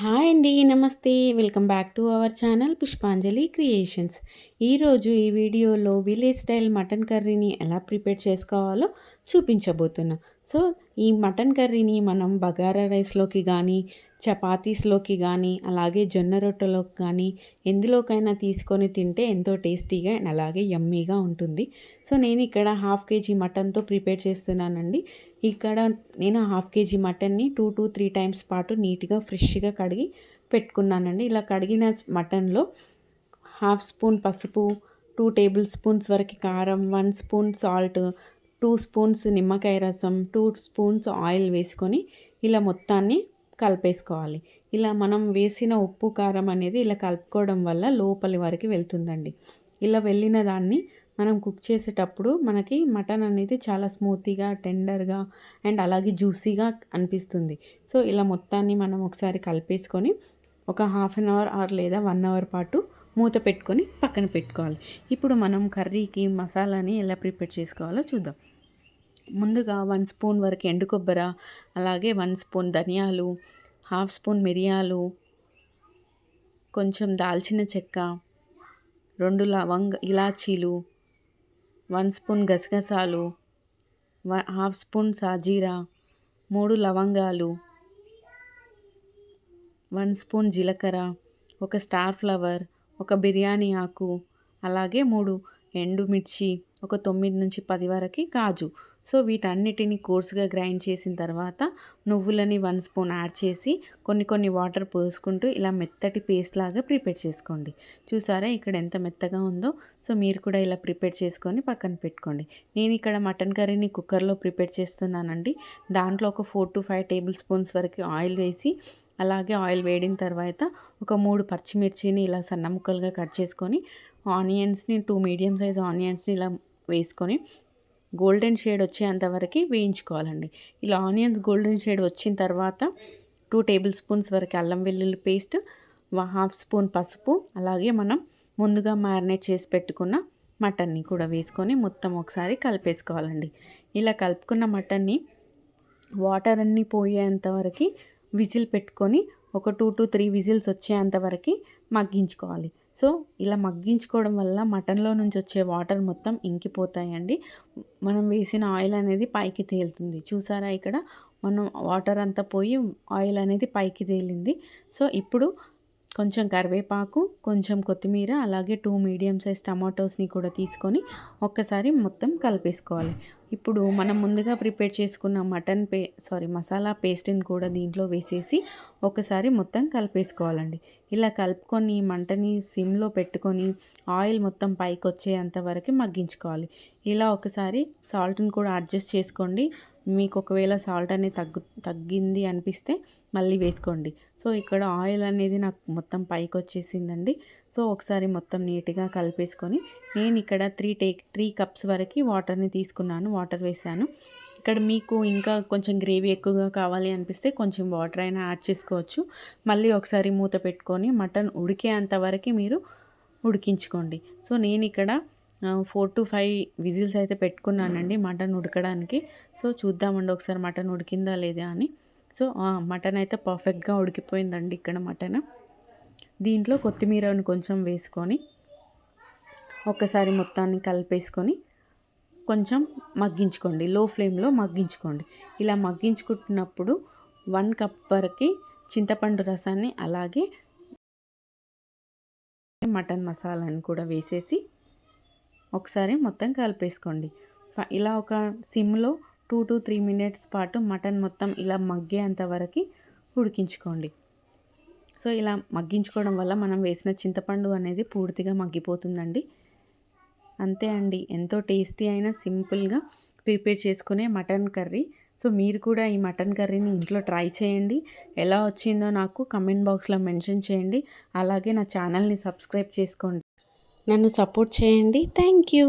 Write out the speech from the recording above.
Hi అండి నమస్తే. Welcome back to our channel Pushpanjali creations. ఈరోజు ఈ వీడియోలో విలేజ్ స్టైల్ మటన్ కర్రీని ఎలా ప్రిపేర్ చేసుకోవాలో చూపించబోతున్నా. సో ఈ మటన్ కర్రీని మనం బగారా రైస్లోకి కానీ చపాతీస్లోకి కానీ అలాగే జొన్న రొట్టెలోకి కానీ ఎందులోకైనా తీసుకొని తింటే ఎంతో టేస్టీగా అండ్ అలాగే యమ్మీగా ఉంటుంది. సో నేను ఇక్కడ హాఫ్ కేజీ మటన్తో ప్రిపేర్ చేస్తున్నానండి. ఇక్కడ నేను హాఫ్ కేజీ మటన్ని టూ టు త్రీ టైమ్స్ పాటు నీట్గా ఫ్రెష్గా కడిగి పెట్టుకున్నానండి. ఇలా కడిగిన మటన్లో హాఫ్ స్పూన్ పసుపు టూ టేబుల్ స్పూన్స్ వరకు కారం one spoon salt two spoons నిమ్మకాయ రసం టూ స్పూన్స్ ఆయిల్ వేసుకొని ఇలా మొత్తాన్ని కలిపేసుకోవాలి. ఇలా మనం వేసిన ఉప్పు కారం అనేది ఇలా కలుపుకోవడం వల్ల లోపలి వరకు వెళ్తుందండి. ఇలా వెళ్ళిన దాన్ని మనం కుక్ చేసేటప్పుడు మనకి మటన్ అనేది చాలా స్మూతీగా టెండర్గా అండ్ అలాగే జ్యూసీగా అనిపిస్తుంది. సో ఇలా మొత్తాన్ని మనం ఒకసారి కలిపేసుకొని ఒక హాఫ్ అన్ అవర్ ఆర్ లేదా వన్ అవర్ పాటు మూత పెట్టుకొని పక్కన పెట్టుకోవాలి. ఇప్పుడు మనం కర్రీకి మసాలాని ఎలా ప్రిపేర్ చేసుకోవాలో చూద్దాం. ముందుగా వన్ స్పూన్ వరకు ఎండు కొబ్బర అలాగే వన్ స్పూన్ ధనియాలు హాఫ్ స్పూన్ మిరియాలు కొంచెం దాల్చిన చెక్క రెండు లవంగ ఇలాచీలు వన్ స్పూన్ గసగసాలు హాఫ్ స్పూన్ సాజీరా మూడు లవంగాలు వన్ స్పూన్ జీలకర్ర ఒక స్టార్ ఫ్లవర్ ఒక బిర్యానీ ఆకు అలాగే మూడు ఎండుమిర్చి ఒక తొమ్మిది నుంచి పది వరకు కాజు. సో వీటన్నిటిని కోర్సుగా గ్రైండ్ చేసిన తర్వాత నువ్వులని వన్ స్పూన్ యాడ్ చేసి కొన్ని కొన్ని వాటర్ పోసుకుంటూ ఇలా మెత్తటి పేస్ట్ లాగా ప్రిపేర్ చేసుకోండి. చూసారా ఇక్కడ ఎంత మెత్తగా ఉందో? సో మీరు కూడా ఇలా ప్రిపేర్ చేసుకొని పక్కన పెట్టుకోండి. నేను ఇక్కడ మటన్ కర్రీని కుక్కర్లో ప్రిపేర్ చేస్తున్నానండి. దాంట్లో ఒక four to five table spoons వరకు ఆయిల్ వేసి అలాగే ఆయిల్ వేడిన తర్వాత ఒక మూడు పచ్చిమిర్చిని ఇలా సన్న ముక్కలుగా కట్ చేసుకొని ఆనియన్స్ని టూ మీడియం సైజ్ ఆనియన్స్ని ఇలా వేసుకొని గోల్డెన్ షేడ్ వచ్చేంత వరకు వేయించుకోవాలండి. ఇలా ఆనియన్స్ గోల్డెన్ షేడ్ వచ్చిన తర్వాత టూ టేబుల్ స్పూన్స్ వరకు అల్లం వెల్లుల్లి పేస్ట్ హాఫ్ స్పూన్ పసుపు అలాగే మనం ముందుగా మ్యారినేట్ చేసి పెట్టుకున్న మటన్ని కూడా వేసుకొని మొత్తం ఒకసారి కలిపేసుకోవాలండి. ఇలా కలుపుకున్న మటన్ని వాటర్ అన్నీ పోయేంతవరకు విజిల్ పెట్టుకొని ఒక టూ టు త్రీ విజిల్స్ వచ్చేంత వరకు మగ్గించుకోవాలి. సో ఇలా మగ్గించుకోవడం వల్ల మటన్లో నుంచి వచ్చే వాటర్ మొత్తం ఇంకిపోతాయండి. మనం వేసిన ఆయిల్ అనేది పైకి తేలుతుంది. చూసారా ఇక్కడ? మనం వాటర్ అంతా పోయి ఆయిల్ అనేది పైకి తేలింది. సో ఇప్పుడు కొంచెం కరివేపాకు కొంచెం కొత్తిమీర అలాగే టూ మీడియం సైజ్ టమాటోస్ని కూడా తీసుకొని ఒక్కసారి మొత్తం కలిపేసుకోవాలి. ఇప్పుడు మనం ముందుగా ప్రిపేర్ చేసుకున్న మటన్ పే సారీ మసాలా పేస్ట్ని కూడా దీంట్లో వేసేసి ఒకసారి మొత్తం కలిపేసుకోవాలండి. ఇలా కలుపుకొని మంటని సిమ్లో పెట్టుకొని ఆయిల్ మొత్తం పైకి వచ్చేంత వరకు మగ్గించుకోవాలి. ఇలా ఒకసారి సాల్ట్ని కూడా అడ్జస్ట్ చేసుకోండి. మీకు ఒకవేళ సాల్ట్ అనేది తగ్గు తగ్గింది అనిపిస్తే మళ్ళీ వేసుకోండి. సో ఇక్కడ ఆయిల్ అనేది నాకు మొత్తం పైకి వచ్చేసిందండి. సో ఒకసారి మొత్తం నీట్గా కలిపేసుకొని నేను ఇక్కడ త్రీ టేక్ త్రీ కప్స్ వరకు వాటర్ని తీసుకున్నాను వాటర్ వేసాను. ఇక్కడ మీకు ఇంకా కొంచెం గ్రేవీ ఎక్కువగా కావాలి అనిపిస్తే కొంచెం వాటర్ అయినా యాడ్ చేసుకోవచ్చు. మళ్ళీ ఒకసారి మూత పెట్టుకొని మటన్ ఉడికేంత వరకు మీరు ఉడికించుకోండి. సో నేను ఇక్కడ ఫోర్ టు ఫైవ్ విజిల్స్ అయితే పెట్టుకున్నానండి మటన్ ఉడకడానికి. సో చూద్దామండి ఒకసారి మటన్ ఉడికిందా లేదా అని. సో మటన్ అయితే పర్ఫెక్ట్గా ఉడికిపోయిందండి ఇక్కడ మటన్. దీంట్లో కొత్తిమీరను కొంచెం వేసుకొని ఒకసారి మొత్తాన్ని కలిపేసుకొని కొంచెం మగ్గించుకోండి. లో ఫ్లేమ్లో మగ్గించుకోండి. ఇలా మగ్గించుకుంటున్నప్పుడు వన్ కప్ వరకు చింతపండు రసాన్ని అలాగే మటన్ మసాలాని కూడా వేసేసి ఒకసారి మొత్తం కలిపేసుకోండి. ఇలా ఒక సిమ్లో టూ టు త్రీ మినిట్స్ పాటు మటన్ మొత్తం ఇలా మగ్గేంత వరకు ఉడికించుకోండి. సో ఇలా మగ్గించుకోవడం వల్ల మనం వేసిన చింతపండు అనేది పూర్తిగా మగ్గిపోతుందండి. అంతే అండి. ఎంతో టేస్టీ అయిన సింపుల్గా ప్రిపేర్ చేసుకునే మటన్ కర్రీ. సో మీరు కూడా ఈ మటన్ కర్రీని ఇంట్లో ట్రై చేయండి. ఎలా వచ్చిందో నాకు కమెంట్ బాక్స్లో మెన్షన్ చేయండి. అలాగే నా ఛానల్ని సబ్స్క్రైబ్ చేసుకోండి. నన్ను సపోర్ట్ చేయండి. Thank you.